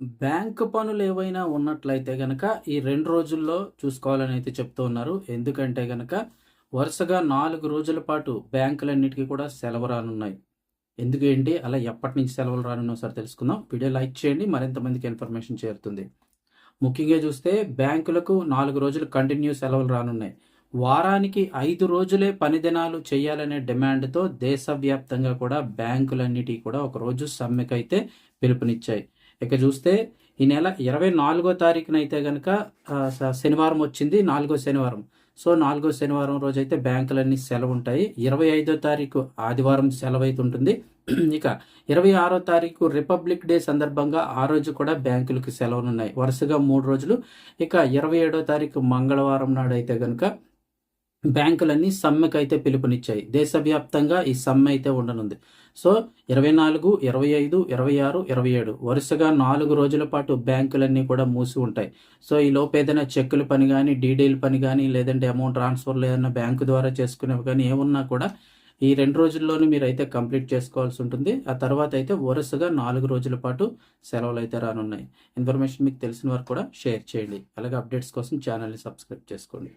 Bank పనులు ఏవైనా ఉన్నట్లయితే గనక ఈ రెండు రోజుల్లో చూసుకోవాలని అయితే చెప్తూ ఉన్నారు. ఎందుకంటే గనక వరుసగా నాలుగు రోజుల పాటు బ్యాంకులన్నిటికీ కూడా సెలవు రానున్నాయి. ఎందుకేంటి అలా ఎప్పటి నుంచి సెలవులు రానున్నా సరే తెలుసుకుందాం. వీడియో లైక్ చేయండి మరింత మందికి ఇన్ఫర్మేషన్ చేరుతుంది. ముఖ్యంగా చూస్తే బ్యాంకులకు నాలుగు రోజులు కంటిన్యూ సెలవులు రానున్నాయి. వారానికి ఐదు రోజులే పని దినాలు చేయాలనే డిమాండ్తో దేశవ్యాప్తంగా కూడా బ్యాంకులన్నిటికీ కూడా ఒక రోజు సమ్మెకైతే పిలుపునిచ్చాయి. ఇక చూస్తే ఈ నెల ఇరవై నాలుగో తారీఖున అయితే కనుక శనివారం వచ్చింది నాలుగో శనివారం. సో నాలుగో శనివారం రోజు అయితే బ్యాంకులన్నీ సెలవు ఉంటాయి ఇరవై ఐదో తారీఖు ఆదివారం సెలవు అయితే ఉంటుంది ఇక ఇరవై ఆరో తారీఖు రిపబ్లిక్ డే సందర్భంగా ఆ రోజు కూడా బ్యాంకులకు సెలవులు ఉన్నాయి వరుసగా మూడు రోజులు. ఇక ఇరవై ఏడో తారీఖు మంగళవారం నాడు అయితే కనుక బ్యాంకులన్నీ సమ్మెకైతే అయితే పిలుపునిచ్చాయి. దేశవ్యాప్తంగా ఈ సమ్మె అయితే ఉండనుంది. సో ఇరవై నాలుగు ఇరవై ఐదు ఇరవై ఆరు ఇరవై ఏడు. వరుసగా నాలుగు రోజుల పాటు బ్యాంకులన్నీ కూడా మూసి ఉంటాయి. సో ఈ లోపు ఏదైనా చెక్కుల పని కానీ డీడీల పని కానీ లేదంటే అమౌంట్ ట్రాన్స్ఫర్లు ఏదైనా బ్యాంకు ద్వారా చేసుకునేవి కానీ ఏమున్నా కూడా ఈ రెండు రోజుల్లోనూ మీరు అయితే కంప్లీట్ చేసుకోవాల్సి ఉంటుంది. ఆ తర్వాత అయితే వరుసగా నాలుగు రోజుల పాటు సెలవులు అయితే రానున్నాయి. ఇన్ఫర్మేషన్ మీకు తెలిసిన వారు కూడా షేర్ చేయండి. అలాగే అప్డేట్స్ కోసం ఛానల్ని సబ్స్క్రైబ్ చేసుకోండి.